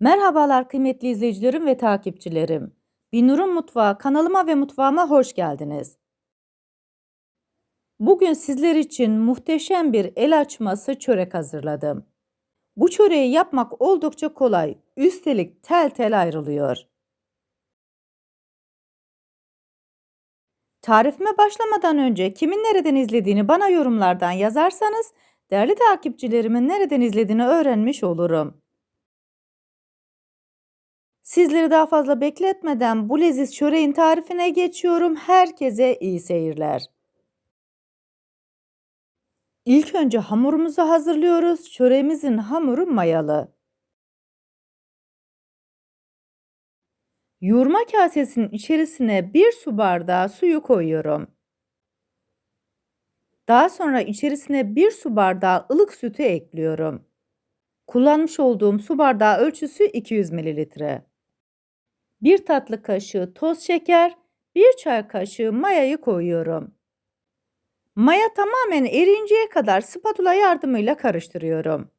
Merhabalar kıymetli izleyicilerim ve takipçilerim. Binur'un Mutfağı kanalıma ve mutfağıma hoş geldiniz. Bugün sizler için muhteşem bir el açması çörek hazırladım. Bu çöreği yapmak oldukça kolay, üstelik tel tel ayrılıyor. Tarifime başlamadan önce kimin nereden izlediğini bana yorumlardan yazarsanız değerli takipçilerimin nereden izlediğini öğrenmiş olurum. Sizleri daha fazla bekletmeden bu leziz çöreğin tarifine geçiyorum. Herkese iyi seyirler. İlk önce hamurumuzu hazırlıyoruz. Çöreğimizin hamuru mayalı. Yoğurma kasesinin içerisine bir su bardağı suyu koyuyorum. Daha sonra içerisine bir su bardağı ılık sütü ekliyorum. Kullanmış olduğum su bardağı ölçüsü 200 mililitre. 1 tatlı kaşığı toz şeker, 1 çay kaşığı mayayı koyuyorum. Maya tamamen erinceye kadar spatula yardımıyla karıştırıyorum.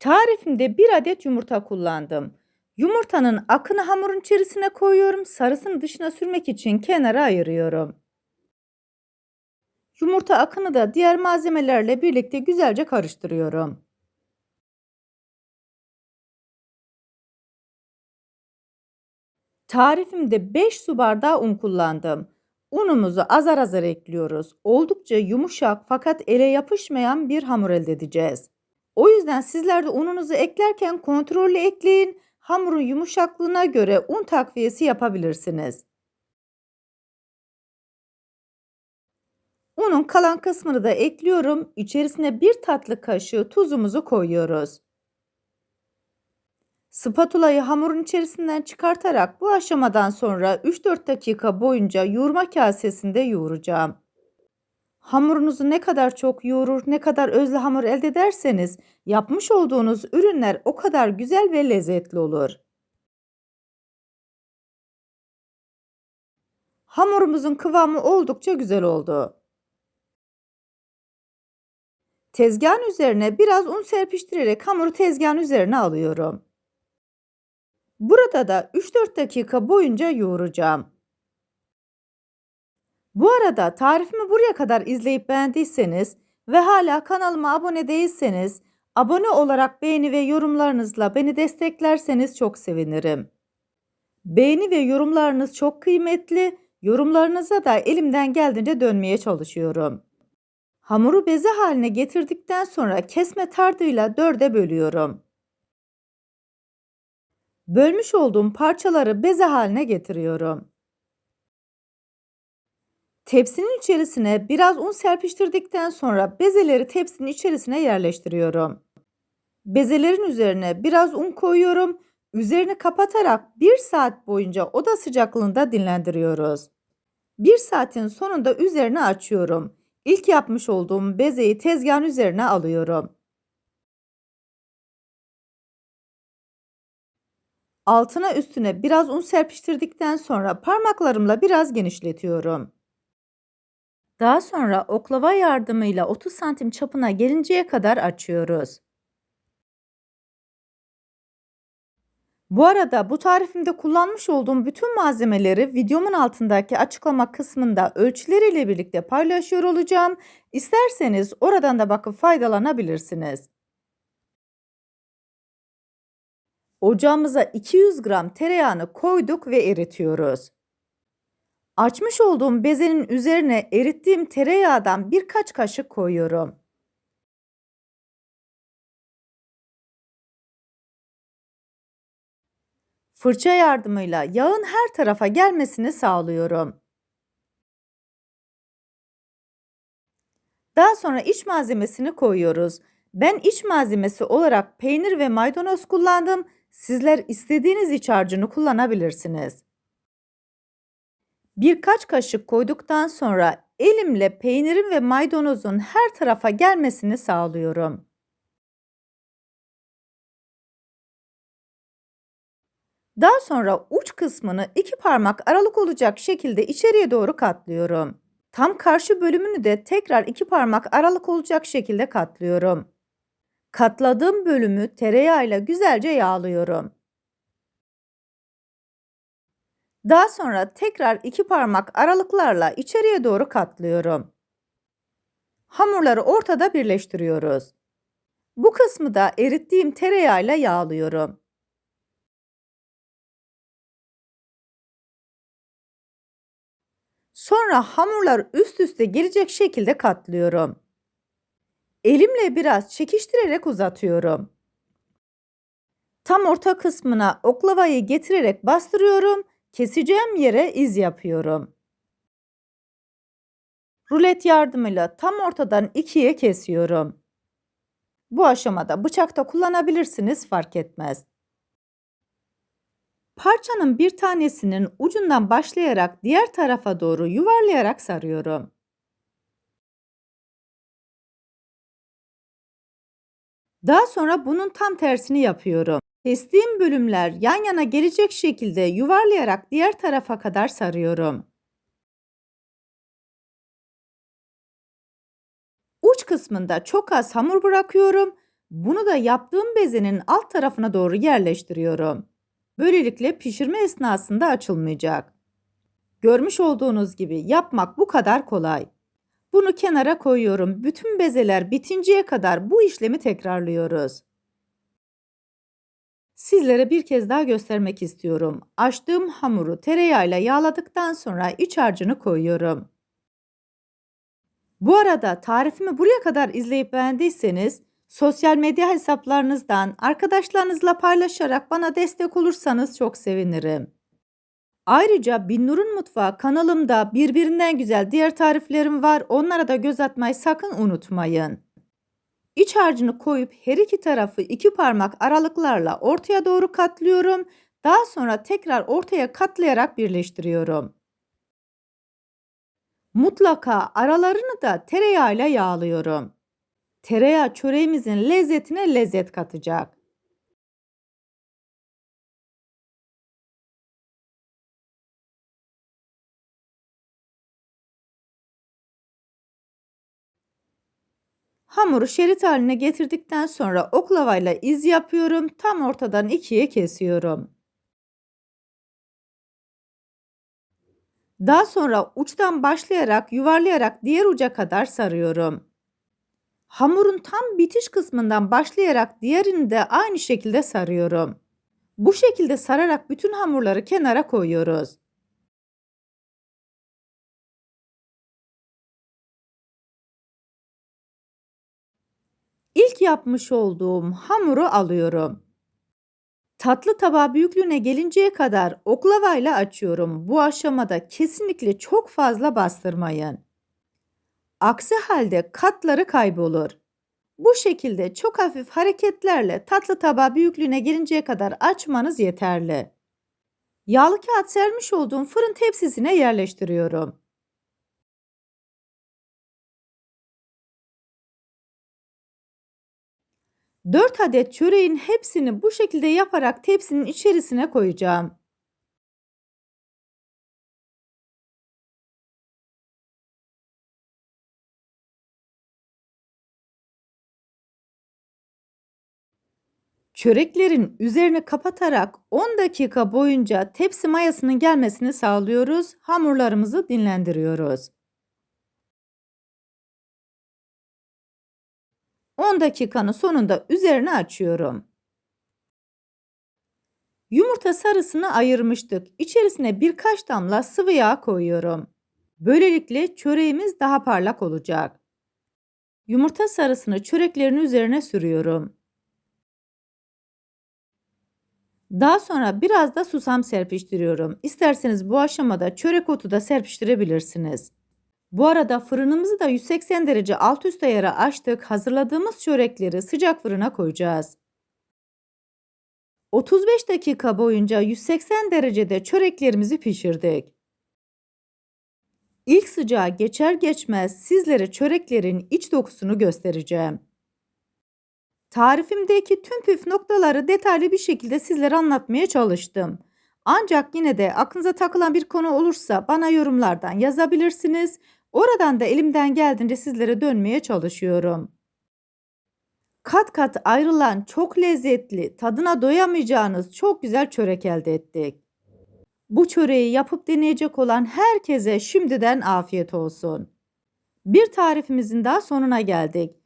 Tarifimde bir adet yumurta kullandım. Yumurtanın akını hamurun içerisine koyuyorum. Sarısını dışına sürmek için kenara ayırıyorum. Yumurta akını da diğer malzemelerle birlikte güzelce karıştırıyorum. Tarifimde 5 su bardağı un kullandım. Unumuzu azar azar ekliyoruz. Oldukça yumuşak fakat ele yapışmayan bir hamur elde edeceğiz. O yüzden sizler de ununuzu eklerken kontrollü ekleyin. Hamurun yumuşaklığına göre un takviyesi yapabilirsiniz. Unun kalan kısmını da ekliyorum. İçerisine bir tatlı kaşığı tuzumuzu koyuyoruz. Spatulayı hamurun içerisinden çıkartarak bu aşamadan sonra 3-4 dakika boyunca yoğurma kasesinde yoğuracağım. Hamurunuzu ne kadar çok yoğurur, ne kadar özlü hamur elde ederseniz yapmış olduğunuz ürünler o kadar güzel ve lezzetli olur. Hamurumuzun kıvamı oldukça güzel oldu. Tezgahın üzerine biraz un serpiştirerek hamuru tezgahın üzerine alıyorum. Burada da 3-4 dakika boyunca yoğuracağım. Bu arada tarifimi buraya kadar izleyip beğendiyseniz ve hala kanalıma abone değilseniz abone olarak beğeni ve yorumlarınızla beni desteklerseniz çok sevinirim. Beğeni ve yorumlarınız çok kıymetli. Yorumlarınıza da elimden geldiğince dönmeye çalışıyorum. Hamuru beze haline getirdikten sonra kesme tardıyla dörde bölüyorum. Bölmüş olduğum parçaları beze haline getiriyorum. Tepsinin içerisine biraz un serpiştirdikten sonra bezeleri tepsinin içerisine yerleştiriyorum. Bezelerin üzerine biraz un koyuyorum. Üzerini kapatarak 1 saat boyunca oda sıcaklığında dinlendiriyoruz. 1 saatin sonunda üzerine açıyorum. İlk yapmış olduğum bezeyi tezgahın üzerine alıyorum. Altına üstüne biraz un serpiştirdikten sonra parmaklarımla biraz genişletiyorum. Daha sonra oklava yardımıyla 30 santim çapına gelinceye kadar açıyoruz. Bu arada bu tarifimde kullanmış olduğum bütün malzemeleri videomun altındaki açıklama kısmında ölçüleriyle birlikte paylaşıyor olacağım. İsterseniz oradan da bakıp faydalanabilirsiniz. Ocağımıza 200 gram tereyağını koyduk ve eritiyoruz. Açmış olduğum bezenin üzerine erittiğim tereyağdan birkaç kaşık koyuyorum. Fırça yardımıyla yağın her tarafa gelmesini sağlıyorum. Daha sonra iç malzemesini koyuyoruz. Ben iç malzemesi olarak peynir ve maydanoz kullandım. Sizler istediğiniz iç harcını kullanabilirsiniz. Birkaç kaşık koyduktan sonra elimle peynirin ve maydanozun her tarafa gelmesini sağlıyorum. Daha sonra uç kısmını iki parmak aralık olacak şekilde içeriye doğru katlıyorum. Tam karşı bölümünü de tekrar iki parmak aralık olacak şekilde katlıyorum. Katladığım bölümü tereyağıyla güzelce yağlıyorum. Daha sonra tekrar iki parmak aralıklarla içeriye doğru katlıyorum. Hamurları ortada birleştiriyoruz. Bu kısmı da erittiğim tereyağıyla yağlıyorum. Sonra hamurlar üst üste gelecek şekilde katlıyorum. Elimle biraz çekiştirerek uzatıyorum. Tam orta kısmına oklavayı getirerek bastırıyorum. Keseceğim yere iz yapıyorum. Rulet yardımıyla tam ortadan ikiye kesiyorum. Bu aşamada bıçak da kullanabilirsiniz fark etmez. Parçanın bir tanesinin ucundan başlayarak diğer tarafa doğru yuvarlayarak sarıyorum. Daha sonra bunun tam tersini yapıyorum. Kestiğim bölümler yan yana gelecek şekilde yuvarlayarak diğer tarafa kadar sarıyorum. Uç kısmında çok az hamur bırakıyorum. Bunu da yaptığım bezenin alt tarafına doğru yerleştiriyorum. Böylelikle pişirme esnasında açılmayacak. Görmüş olduğunuz gibi yapmak bu kadar kolay. Bunu kenara koyuyorum. Bütün bezeler bitinceye kadar bu işlemi tekrarlıyoruz. Sizlere bir kez daha göstermek istiyorum. Açtığım hamuru tereyağıyla yağladıktan sonra iç harcını koyuyorum. Bu arada tarifimi buraya kadar izleyip beğendiyseniz sosyal medya hesaplarınızdan arkadaşlarınızla paylaşarak bana destek olursanız çok sevinirim. Ayrıca Binnur'un Mutfağı kanalımda birbirinden güzel diğer tariflerim var. Onlara da göz atmayı sakın unutmayın. İç harcını koyup her iki tarafı iki parmak aralıklarla ortaya doğru katlıyorum. Daha sonra tekrar ortaya katlayarak birleştiriyorum. Mutlaka aralarını da tereyağıyla yağlıyorum. Tereyağı çöreğimizin lezzetine lezzet katacak. Hamuru şerit haline getirdikten sonra oklavayla iz yapıyorum. Tam ortadan ikiye kesiyorum. Daha sonra uçtan başlayarak yuvarlayarak diğer uca kadar sarıyorum. Hamurun tam bitiş kısmından başlayarak diğerini de aynı şekilde sarıyorum. Bu şekilde sararak bütün hamurları kenara koyuyoruz. İlk yapmış olduğum hamuru alıyorum. Tatlı tabağı büyüklüğüne gelinceye kadar oklavayla açıyorum. Bu aşamada kesinlikle çok fazla bastırmayın. Aksi halde katları kaybolur. Bu şekilde çok hafif hareketlerle tatlı tabağı büyüklüğüne gelinceye kadar açmanız yeterli. Yağlı kağıt sermiş olduğum fırın tepsisine yerleştiriyorum. 4 adet çöreğin hepsini bu şekilde yaparak tepsinin içerisine koyacağım. Çöreklerin üzerine kapatarak 10 dakika boyunca tepsi mayasının gelmesini sağlıyoruz. Hamurlarımızı dinlendiriyoruz. 10 dakikanın sonunda üzerine açıyorum. Yumurta sarısını ayırmıştık. İçerisine birkaç damla sıvı yağ koyuyorum. Böylelikle çöreğimiz daha parlak olacak. Yumurta sarısını çöreklerin üzerine sürüyorum. Daha sonra biraz da susam serpiştiriyorum. İsterseniz bu aşamada çörek otu da serpiştirebilirsiniz. Bu arada fırınımızı da 180 derece alt üst ayara açtık. Hazırladığımız çörekleri sıcak fırına koyacağız. 35 dakika boyunca 180 derecede çöreklerimizi pişirdik. İlk sıcağı geçer geçmez sizlere çöreklerin iç dokusunu göstereceğim. Tarifimdeki tüm püf noktaları detaylı bir şekilde sizlere anlatmaya çalıştım. Ancak yine de aklınıza takılan bir konu olursa bana yorumlardan yazabilirsiniz. Oradan da elimden geldiğince sizlere dönmeye çalışıyorum. Kat kat ayrılan çok lezzetli, tadına doyamayacağınız çok güzel çörek elde ettik. Bu çöreği yapıp deneyecek olan herkese şimdiden afiyet olsun. Bir tarifimizin daha sonuna geldik.